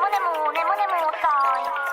ねむねむおねっ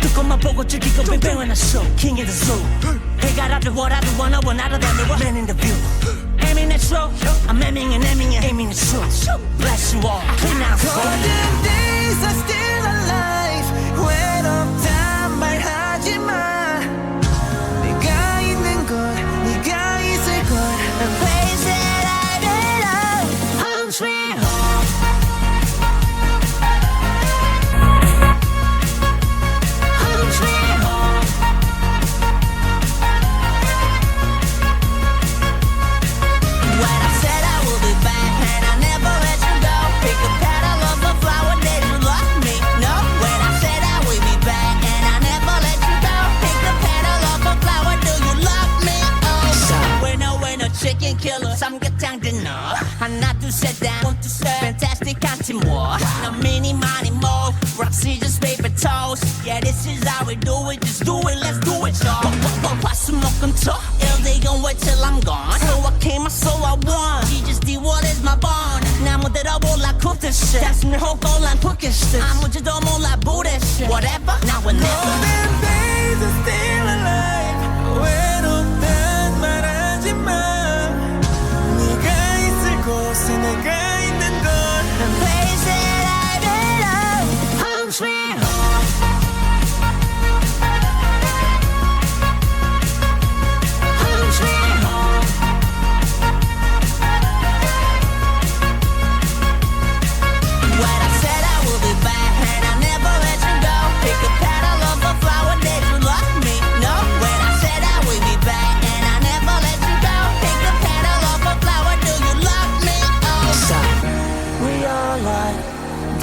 조금만 보고 즐기고 뱅뱅은 a show. King in the zoo. 해가 라도 워라도 원어 원하러 다니고 Man in the view. Aiming the you I'm aiming and aiming and aiming at you Bless you all. 그냥 golden days are still alive. to set down, want to set fantastic anti-war. Wow. Not many money more, rock scissors paper toes. Yeah, this is how we do it. Just do it, let's do it, y'all. Why smoke and talk? Ill they gon' wait till I'm gone. So I came, I saw I won. She just did what is my bond. Now I'm that I won't like cook this shit. That's me whole goal line, cook this shit. I'm with you, don't like boo that shit. Whatever, now we're never. again.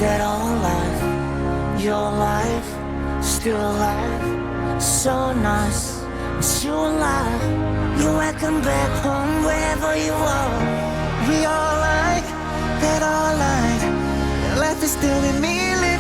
dead or alive, your life still alive. So nice that alive. You're welcome back home wherever you are. We all like dead or alive. Life is still in me.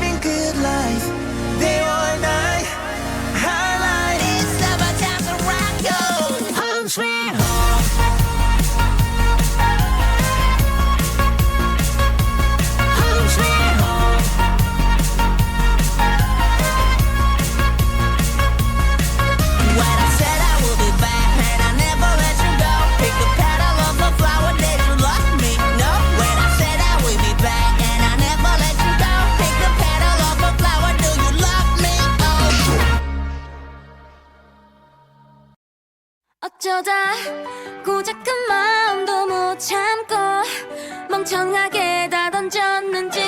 멍청하게 다 던졌는지.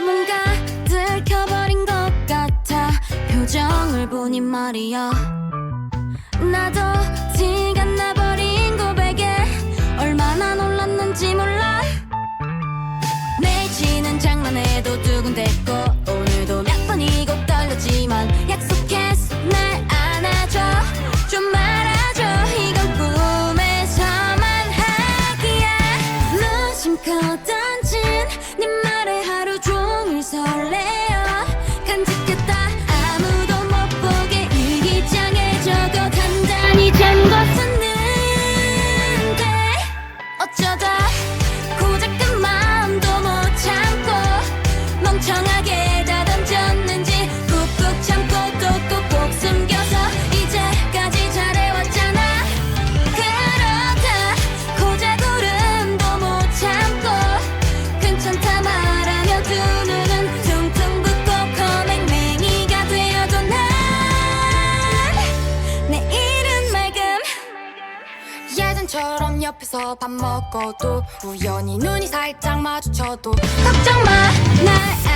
뭔가 들켜버린 것 같아. 표정을 보니 말이야. 나도 생각만 해도 두근대고 가서 밥 먹어도 우연히 눈이 살짝 마주쳐도 걱정 마 날.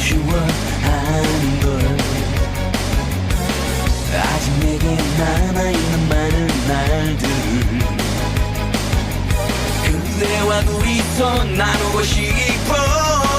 아쉬워하는 걸. 아직 내게 남아있는 많은 말들. 그대와 둘이서 나누고 싶어.